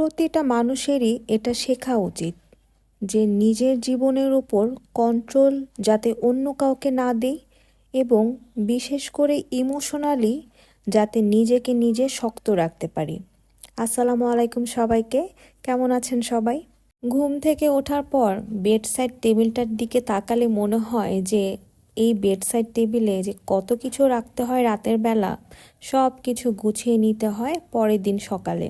প্রতিটা মানুষেরই এটা শেখা উচিত যে নিজের জীবনের ওপর কন্ট্রোল যাতে অন্য কাউকে না দেই এবং বিশেষ করে ইমোশনালি যাতে নিজেকে নিজে শক্ত রাখতে পারি। আসসালামু আলাইকুম সবাইকে, কেমন আছেন সবাই? ঘুম থেকে ওঠার পর বেডসাইড টেবিলটার দিকে তাকালে মনে হয় যে এই বেডসাইড টেবিলে যে কত কিছু রাখতে হয় রাতের বেলা, সব কিছু গুছিয়ে নিতে হয় পরের দিন সকালে।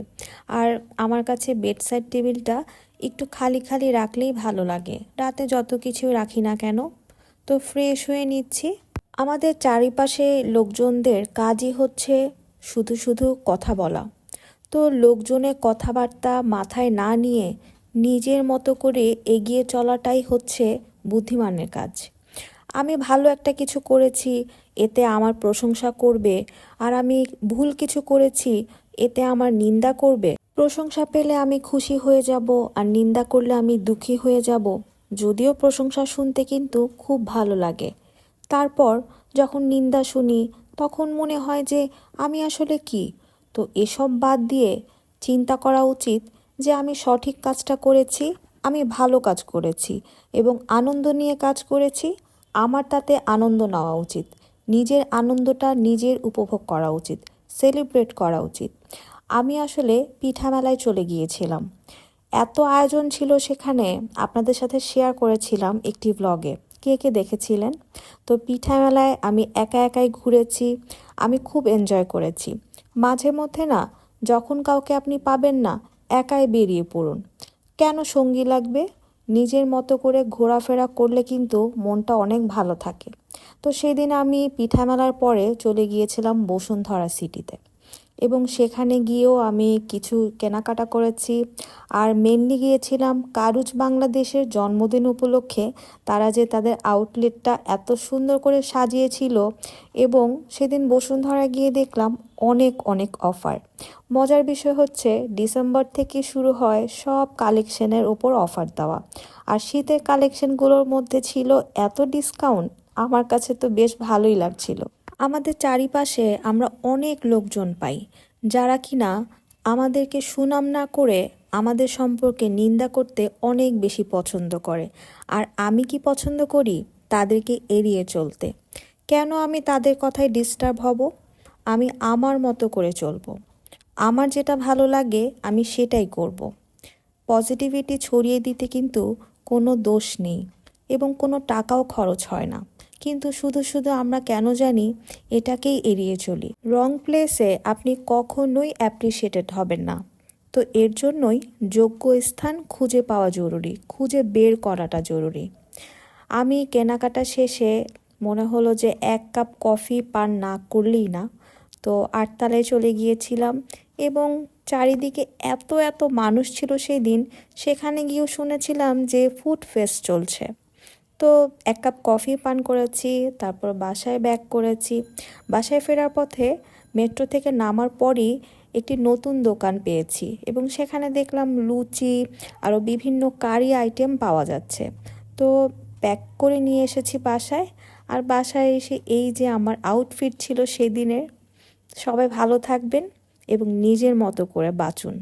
আর আমার কাছে বেডসাইড টেবিলটা একটু খালি খালি রাখলেই ভালো লাগে। রাতে যত কিছু রাখি না কেন, তো ফ্রেশ হয়ে নিচ্ছি। আমাদের চারিপাশে লোকজনদের কাজই হচ্ছে শুধু শুধু কথা বলা। তো লোকজনের কথাবার্তা মাথায় না নিয়ে নিজের মতো করে এগিয়ে চলাটাই হচ্ছে বুদ্ধিমানের কাজ। আমি ভালো একটা কিছু করেছি, এতে আমার প্রশংসা করবে। আর আমি ভুল কিছু করেছি, এতে আমার নিন্দা করবে। প্রশংসা পেলে আমি খুশি হয়ে যাব, আর নিন্দা করলে আমি দুঃখী হয়ে যাব। যদিও প্রশংসা শুনতে কিন্তু খুব ভালো লাগে। তারপর যখন নিন্দা শুনি, তখন মনে হয় যে আমি আসলে কি? তো এসব বাদ দিয়ে চিন্তা করা উচিত যে আমি সঠিক কাজটা করেছি, আমি ভালো কাজ করেছি এবং আনন্দ নিয়ে কাজ করেছি আমার তাতে আনন্দ নেওয়া উচিত। নিজের আনন্দটা নিজের উপভোগ করা উচিত। সেলিব্রেট করা উচিত। আমি আসলে পিঠা মেলায় চলে গিয়েছিলাম। এত আয়োজন ছিল সেখানে আপনাদের সাথে শেয়ার করেছিলাম একটি ব্লগে কে কে দেখেছিলেন? তো পিঠা মেলায় আমি একা একাই ঘুরেছি, আমি খুব এনজয় করেছি। মাঝে মধ্যে না, যখন কাউকে আপনি পাবেন না, একাই বেরিয়ে পড়ুন। কেন সঙ্গী লাগবে? নিজের মতো করে ঘোরাফেরা করলে কিন্তু মনটা অনেক ভালো থাকে। তো সেদিন আমি পিঠামেলার পরে চলে গিয়েছিলাম বসুন্ধরা সিটিতে। এবং সেখানে গিয়েও আমি কিছু কেনাকাটা করেছি। আর মেনলি গিয়েছিলাম কারুজ বাংলাদেশের জন্মদিন উপলক্ষে। তারা যে তাদের আউটলেটটা এত সুন্দর করে সাজিয়েছিল এবং সেদিন বসুন্ধরা গিয়ে দেখলাম অনেক অনেক অফার মজার বিষয় হচ্ছে ডিসেম্বর থেকে শুরু হয় সব কালেকশনের ওপর অফার দেওয়া। আর শীতের কালেকশনগুলোর মধ্যে ছিল এত ডিসকাউন্ট আমার কাছে তো বেশ ভালোই লাগছিল। আমাদের চারিপাশে আমরা অনেক লোকজন পাই, যারা কিনা আমাদেরকে সুনাম না করে আমাদের সম্পর্কে নিন্দা করতে অনেক বেশি পছন্দ করে। আর আমি কি পছন্দ করি? তাদেরকে এড়িয়ে চলতে। কেন আমি তাদের কথায় ডিস্টার্ব হব? আমি আমার মতো করে চলবো। আমার যেটা ভালো লাগে, আমি সেটাই করব। পজিটিভিটি ছড়িয়ে দিতে কিন্তু কোনো দোষ নেই এবং কোনো টাকাও খরচ হয় না। কিন্তু শুধু শুধু আমরা কেন জানি এটাকেই এড়িয়ে চলি। রং প্লেসে আপনি কখনোই অ্যাপ্রিসিয়েটেড হবেন না। তো এর জন্যই যোগ্য স্থান খুঁজে পাওয়া জরুরি, খুঁজে বের করাটা জরুরি। আমি কেনাকাটা শেষে মনে হলো যে এক কাপ কফি পান না করলেই না। তো আটতলায় চলে গিয়েছিলাম এবং চারিদিকে এত এত মানুষ ছিল সেই দিন, সেখানে গিয়েও শুনেছিলাম যে ফুড ফেস্ট চলছে। তো এক কাপ কফি পান করেছি, তারপর বাসায় ব্যাক করেছি। বাসায় ফেরার পথে মেট্রো থেকে নামার পরই একটি নতুন দোকান পেয়েছি এবং সেখানে দেখলাম লুচি আরও বিভিন্ন কারি আইটেম পাওয়া যাচ্ছে। তো প্যাক করে নিয়ে এসেছি বাসায় আর বাসায় এসে এই যে আমার আউটফিট ছিল সেদিনের, সবাই ভালো থাকবেন এবং নিজের মতো করে বাঁচুন।